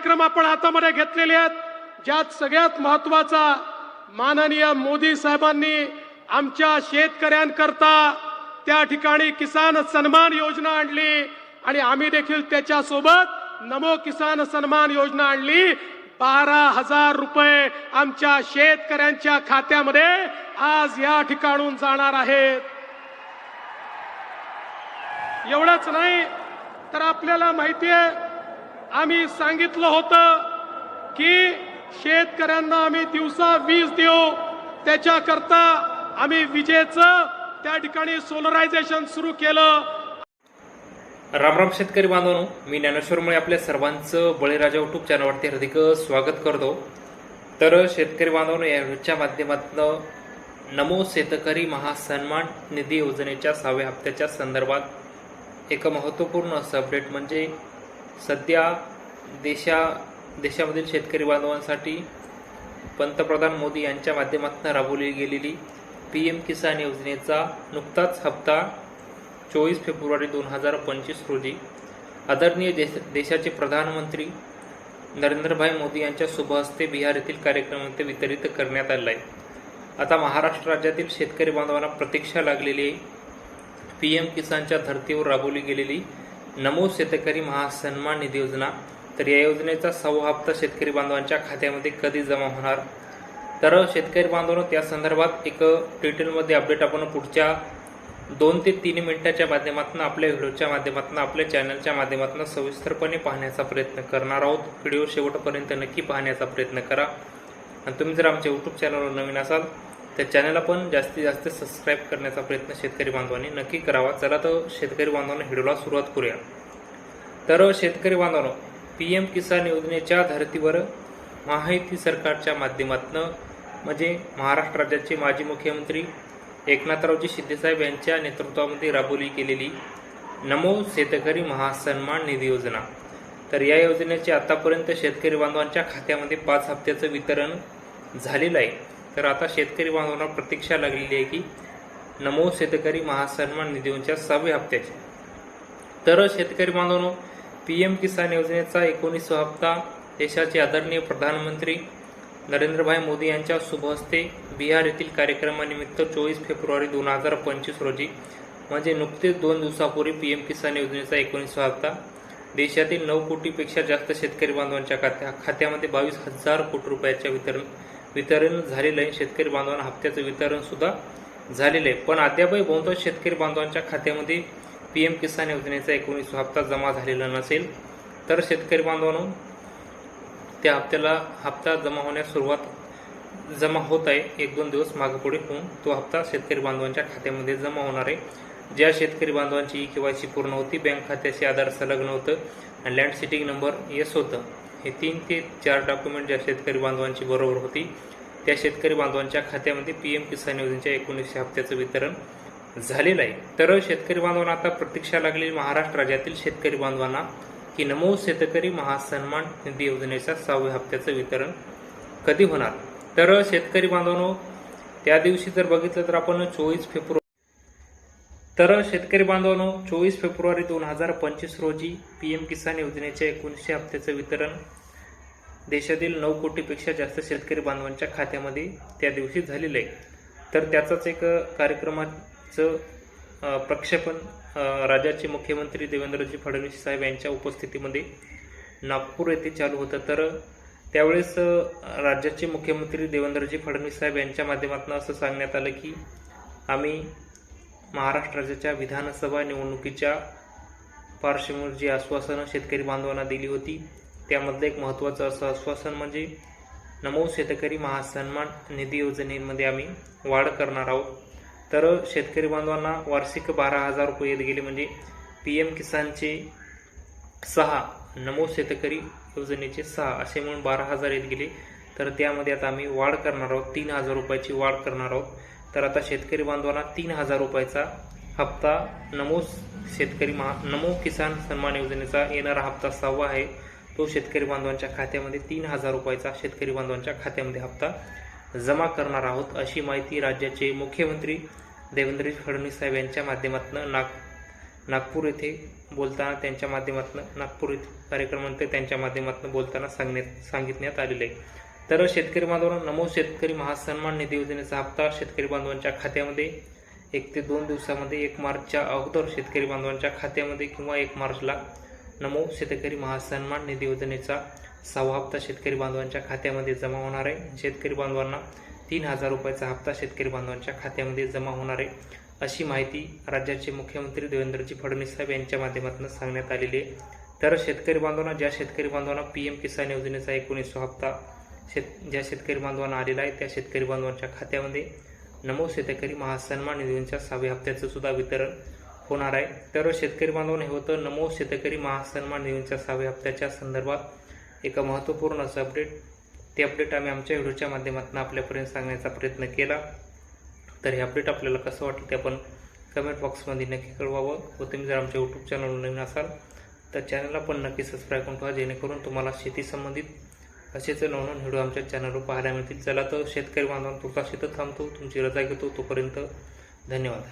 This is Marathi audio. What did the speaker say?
कार्यक्रम आपण हातामध्ये घेतलेले आहेत. ज्यात सगळ्यात महत्त्वाचा माननीय मोदी साहेबांनी आमच्या शेतकऱ्यांकरता त्या ठिकाणी किसान सन्मान योजना आणली आणि आम्ही देखील त्याच्यासोबत नमो किसान सन्मान योजना आणली. बारा हजार रुपये आमच्या शेतकऱ्यांच्या खात्यामध्ये आज या ठिकाणून जाणार आहेत. एवढंच नाही तर आपल्याला माहिती आहे आम्ही सांगितलं होतं की शेतकऱ्यांना आम्ही दिवसा वीज देऊ. त्याच्याकरता आम्ही विजेचं त्या ठिकाणी सोलरायझेशन सुरू केलं. रामराम शेतकरी बांधवांनो मी ज्ञानेश्वरमुळे आपल्या सर्वांचं बळीराजा युट्यूब चॅनलवरती हार्दिक स्वागत करतो. तर शेतकरी बांधवांनो या व्हिडिओच्या माध्यमातून नमो शेतकरी महासन्मान निधी योजनेच्या सहाव्या हप्त्याच्या संदर्भात एक महत्त्वपूर्ण असं अपडेट म्हणजे सध्या देशा देशामधील शेतकरी बांधवांसाठी पंतप्रधान मोदी यांच्या माध्यमातून राबवली गेलेली पी एम किसान योजनेचा नुकताच हप्ता चोवीस फेब्रुवारी दोन हजार पंचवीस रोजी आदरणीय देश देशाचे प्रधानमंत्री नरेंद्रभाई मोदी यांच्या शुभ हस्ते बिहार येथील कार्यक्रमामध्ये वितरित करण्यात आला आहे आता महाराष्ट्र राज्यातील शेतकरी बांधवांना प्रतीक्षा लागलेली आहे पी एम किसानच्या धर्तीवर राबवली गेलेली नमो शेतकरी महासन्मान निधी योजना. तर या योजनेचा सव्वा हप्ता शेतकरी बांधवांच्या खात्यामध्ये कधी जमा होणार? तर शेतकरी बांधवांनो त्या संदर्भात एक डिटेलमध्ये अपडेट आपण पुढच्या दोन ते तीन मिनिटाच्या माध्यमातून आपल्या व्हिडिओच्या माध्यमातून आपल्या चॅनलच्या माध्यमातून सविस्तरपणे पाहण्याचा प्रयत्न करणार आहोत. व्हिडिओ शेवटपर्यंत नक्की पाहण्याचा प्रयत्न करा. आणि तुम्ही जर आमच्या यूट्यूब चॅनलवर नवीन असाल तर चॅनलला पण जास्तीत जास्त सबस्क्राईब करण्याचा प्रयत्न शेतकरी बांधवांनी नक्की करावा. चला तर शेतकरी बांधवांना व्हिडिओला सुरुवात करूया. तर शेतकरी बांधवांनो पी एम किसान योजनेच्या धर्तीवर माहिती सरकारच्या माध्यमातून म्हणजे महाराष्ट्र राज्याचे माजी मुख्यमंत्री एकनाथरावजी शिंदेसाहेब यांच्या नेतृत्वामध्ये राबवली गेलेली नमो शेतकरी महासन्मान निधी योजना. तर या योजनेचे आतापर्यंत शेतकरी बांधवांच्या खात्यामध्ये पाच हप्त्याचं वितरण झालेलं आहे. तर आता शेतकरी बांधवांना प्रतीक्षा लागलेली आहे की नमो शेतकरी महासन्मान निधीच्या सहाव्या हप्त्याची. तर शेतकरी बांधवांनो पी एम किसान योजनेचा एकोणीसवा हप्ता देशाचे आदरणीय प्रधानमंत्री नरेंद्रभाई मोदी यांच्या शुभ हस्ते बिहार येथील कार्यक्रमानिमित्त चोवीस फेब्रुवारी दोन हजार पंचवीस रोजी म्हणजे नुकतेच दोन दिवसापूर्वी पी एम किसान योजनेचा एकोणीसवा हप्ता देशातील नऊ कोटीपेक्षा जास्त शेतकरी बांधवांच्या खात्या खात्यामध्ये बावीस हजार कोटी रुपयाच्या वितरण वितरण झालेलं आहे. शेतकरी बांधवांना हप्त्याचं वितरण सुद्धा झालेलं आहे. पण अद्यापही बहुतांश शेतकरी बांधवांच्या खात्यामध्ये पी एम किसान योजनेचा एकोणीस हप्ता जमा झालेला नसेल तर शेतकरी बांधवांनो त्या हप्त्याला हप्ता जमा होण्यास सुरुवात जमा होत आहे. एक दोन दिवस मागपुढे होऊन तो हप्ता शेतकरी बांधवांच्या खात्यामध्ये जमा होणार आहे. ज्या शेतकरी बांधवांची ई के वाय सी पूर्ण होती बँक खात्याशी आधार संलग्न होतं आणि लँड सिटिंग नंबर येस होतं. हे तीन ते चार डॉक्युमेंट ज्या शेतकरी बांधवांची बरोबर होती त्या शेतकरी बांधवांच्या खात्यामध्ये पी एम किसान योजनेच्या एकोणीसशे हप्त्याचं वितरण झालेलं आहे. तर शेतकरी बांधवांना आता प्रतीक्षा लागलेली महाराष्ट्र राज्यातील शेतकरी बांधवांना की नमो शेतकरी महासन्मान निधी योजनेच्या सहाव्या हप्त्याचं वितरण कधी होणार? तर शेतकरी बांधवांनो त्या दिवशी जर बघितलं तर आपण चोवीस फेब्रुवारी तर शेतकरी बांधवांनो चोवीस फेब्रुवारी दोन हजार पंचवीस रोजी पी एम किसान योजनेच्या एकोणीसशे हप्त्याचं वितरण देशातील नऊ कोटीपेक्षा जास्त शेतकरी बांधवांच्या खात्यामध्ये त्या दिवशी झालेलं आहे. तर त्याचाच एक कार्यक्रमाचं प्रक्षेपण राज्याचे मुख्यमंत्री देवेंद्रजी फडणवीस साहेब यांच्या उपस्थितीमध्ये नागपूर येथे चालू होतं. तर त्यावेळेस राज्याचे मुख्यमंत्री देवेंद्रजी फडणवीस साहेब यांच्या माध्यमातून असं सांगण्यात आलं की आम्ही महाराष्ट्र राज्याच्या विधानसभा निवडणुकीच्या पार्श्वभूमीवर जी आश्वासनं शेतकरी बांधवांना दिली होती त्यामधलं एक महत्त्वाचं असं आश्वासन म्हणजे नमो शेतकरी महासन्मान निधी योजनेमध्ये आम्ही वाढ करणार आहोत. तर शेतकरी बांधवांना वार्षिक बारा हजार रुपये येत गेले म्हणजे पी एम किसानचे सहा नमो शेतकरी योजनेचे सहा असे म्हणून बारा हजार येत गेले. तर त्यामध्ये आता आम्ही वाढ करणार आहोत तीन हजार रुपयाची वाढ करणार आहोत. तर आता शेतकरी बांधवांना तीन हजार रुपयाचा हप्ता नमो शेतकरी महा नमो किसान सन्मान योजनेचा येणारा हप्ता सहावा आहे. तो शेतकरी बांधवांच्या खात्यामध्ये तीन हजार रुपयाचा शेतकरी बांधवांच्या खात्यामध्ये हप्ता जमा करणार आहोत अशी माहिती राज्याचे मुख्यमंत्री देवेंद्र फडणवीस साहेब यांच्या माध्यमातून नाग नागपूर येथे बोलताना त्यांच्या माध्यमातून नागपूर येथे कार्यक्रमानंतर त्यांच्या माध्यमातून बोलताना सांगण्यात सांगितण्यात आलेले आहे. तर शेतकरी बांधवांना नमो शेतकरी महासन्मान निधी योजनेचा हप्ता शेतकरी बांधवांच्या खात्यामध्ये एक ते दोन दिवसामध्ये एक मार्चच्या अगोदर शेतकरी बांधवांच्या खात्यामध्ये किंवा एक मार्चला नमो शेतकरी महासन्मान निधी योजनेचा सहावा हप्ता शेतकरी बांधवांच्या खात्यामध्ये जमा होणार आहे. शेतकरी बांधवांना तीन हजार रुपयाचा हप्ता शेतकरी बांधवांच्या खात्यामध्ये जमा होणार आहे अशी माहिती राज्याचे मुख्यमंत्री देवेंद्रजी फडणवीस साहेब यांच्या माध्यमातून सांगण्यात आलेली आहे. तर शेतकरी बांधवांना ज्या शेतकरी बांधवांना पी एम किसान योजनेचा एकोणीसवा हप्ता शेत ज्या शेतकरी बांधवांना आलेला आहे त्या शेतकरी बांधवांच्या खात्यामध्ये नमो शेतकरी महासन्मान निधींच्या सहाव्या हप्त्याचं सुद्धा वितरण होणार आहे. तर शेतकरी बांधवांना हे होतं नमो शेतकरी महासन्मान निधींच्या सहाव्या हप्त्याच्या संदर्भात एका महत्त्वपूर्ण असं अपडेट. ते अपडेट आम्ही आमच्या व्हिडिओच्या माध्यमातून आपल्यापर्यंत सांगण्याचा प्रयत्न केला. तर हे अपडेट आपल्याला कसं वाटलं ते आपण कमेंट बॉक्समध्ये नक्की कळवावं. व तुम्ही जर आमच्या यूट्यूब चॅनलवर नवीन असाल तर चॅनलला पण नक्की सबस्क्राईब करून ठेवा जेणेकरून तुम्हाला शेती संबंधित असेच नवनवीन व्हिडिओ आमच्या चॅनलवर पाहायला मिळतील. चला तर शेतकरी बांधवांना तुमचा शेतात थांबतो तुमची रजा घेतो तोपर्यंत धन्यवाद.